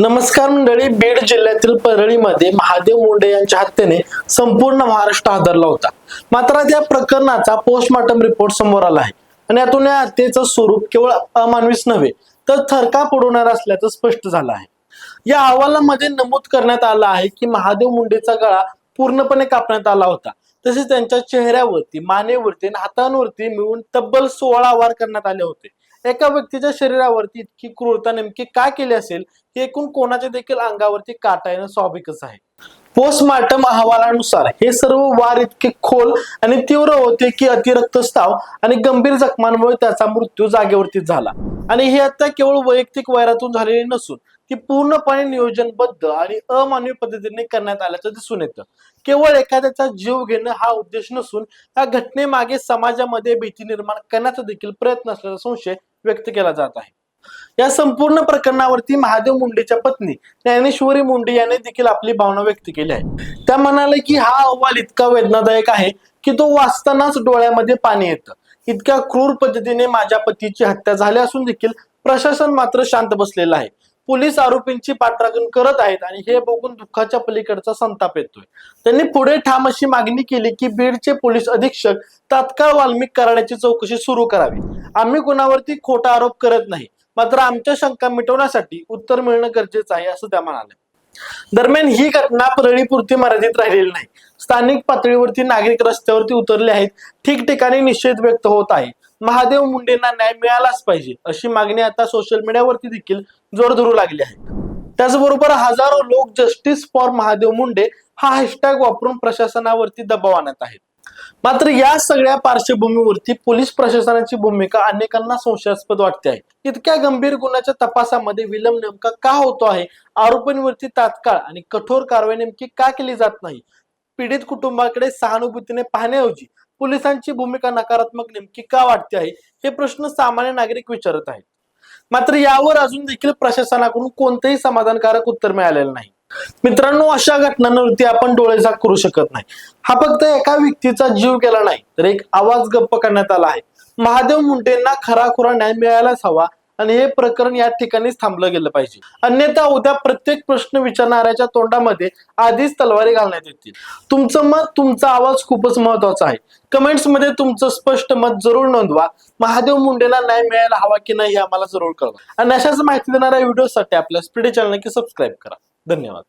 नमस्कार मंडळी बीड जिल्ह्यातील परळीमध्ये महादेव मुंडे यांच्या हत्येने संपूर्ण महाराष्ट्र हादरला होता. मात्र त्या प्रकरणाचा पोस्टमॉर्टम रिपोर्ट समोर आला आहे. आणि यातून या हत्येचं स्वरूप केवळ अमानवीच नव्हे तर थरका पुडवणार असल्याचं स्पष्ट झालं आहे. या अहवालामध्ये नमूद करण्यात आलं आहे की महादेव मुंडेचा गळा पूर्णपणे कापण्यात आला होता. तसेच त्यांच्या चेहऱ्यावरती मानेवरती आणि हातांवरती मिळून तब्बल सोळा वार करण्यात आले होते. एका व्यक्तीच्या शरीरावरती इतकी क्रूरता नेमकी का केली असेल हे एकूण कोणाच्या देखील अंगावरती काटा येणं स्वाभाविकच आहे. पोस्टमार्टम अहवालानुसार हे सर्व वार इतके खोल आणि तीव्र होते की अतिरक्तस्राव आणि गंभीर जखमांमुळे त्याचा मृत्यू जागेवरती झाला. आणि ही हत्या केवळ वैयक्तिक वैरातून झालेली नसून ती पूर्णपणे नियोजनबद्ध आणि अमानवी पद्धतीने करण्यात आल्याचं दिसून येतं. केवळ एखाद्याचा जीव घेणं हा उद्देश नसून या घटनेमागे समाजामध्ये भीती निर्माण करण्याचा देखील प्रयत्न असल्याचा संशय व्यक्त केला जात आहे. या संपूर्ण प्रकरणावरती महादेव मुंडेच्या पत्नी ज्ञानेश्वरी मुंडे यांनी देखील आपली भावना व्यक्त केली आहे. त्या म्हणाले की हा अहवाल इतका वेदनादायक आहे की तो वाचतानाच डोळ्यामध्ये पाणी येतं. इतक्या क्रूर पद्धतीने माझ्या पतीची हत्या झाली असून देखील प्रशासन मात्र शांत बसलेलं आहे. पोलीस आरोपींची पाठराखण करत आहेत आणि हे बघून दुःखाच्या पलीकडचा संताप येतोय. त्यांनी पुढे ठाम अशी मागणी केली की बीडचे पोलीस अधीक्षक तात्काळ वाल्मिक कराड्याची चौकशी सुरू करावी. आम्ही कुणावरती खोटा आरोप करत नाही. मात्र आमच्या शंका मिटवण्यासाठी उत्तर मिळणं गरजेचं आहे असं त्या म्हणाल्या. दरम्यान ही घटना परळीपुरती मर्यादित राहिलेली नाही. स्थानिक पातळीवरती नागरिक रस्त्यावरती उतरले आहेत. ठिकठिकाणी निषेध व्यक्त होत आहे. महादेव मुंडेंना न्याय मिळालाच पाहिजे अशी मागणी आता सोशल मीडियावरती देखील जोर धरू लागली आहे. त्याचबरोबर हजारो लोक जस्टिस फॉर महादेव मुंडे हा हॅशटॅग वापरून प्रशासनावरती दबाव आणत आहेत. मात्र या सगळ्या पार्श्वभूमीवरती पोलीस प्रशासनाची भूमिका अनेकांना संशयास्पद वाटते आहे. इतक्या गंभीर गुन्ह्याच्या तपासामध्ये विलंब नेमका का होतो आहे? आरोपींवरती तात्काळ आणि कठोर कारवाई नेमकी का केली जात नाही? पीडित कुटुंबाकडे सहानुभूतीने पाहण्याऐवजी पोलिसांची भूमिका नकारात्मक नेमकी का वाटते आहे? हे प्रश्न सामान्य नागरिक विचारत आहेत. मात्र यावर अजून देखील प्रशासनाकडून कोणतेही समाधानकारक उत्तर मिळालेलं नाही. मित्रांनो अशा घटनांवरती आपण डोळेझाक करू शकत नाही. हा फक्त एका व्यक्तीचा जीव गेला नाही तर एक आवाज गप्प करण्यात आला आहे. महादेव मुंडेंना खराखुरा न्याय मिळायलाच हवा आणि हे प्रकरण या ठिकाणीच थांबलं गेलं पाहिजे. अन्यथा उद्या प्रत्येक प्रश्न विचारणाऱ्याच्या तोंडामध्ये आधीच तलवारी घालण्यात येतील. तुमचं मत तुमचा आवाज खूपच महत्त्वाचा आहे. कमेंट्समध्ये तुमचं स्पष्ट मत जरूर नोंदवा. महादेव मुंडेला न्याय मिळायला हवा की नाही हे आम्हाला जरूर कळवा. आणि अशाच माहिती देणाऱ्या व्हिडिओसाठी आपल्या स्पीडी चॅनल की सबस्क्राईब करा. धन्यवाद.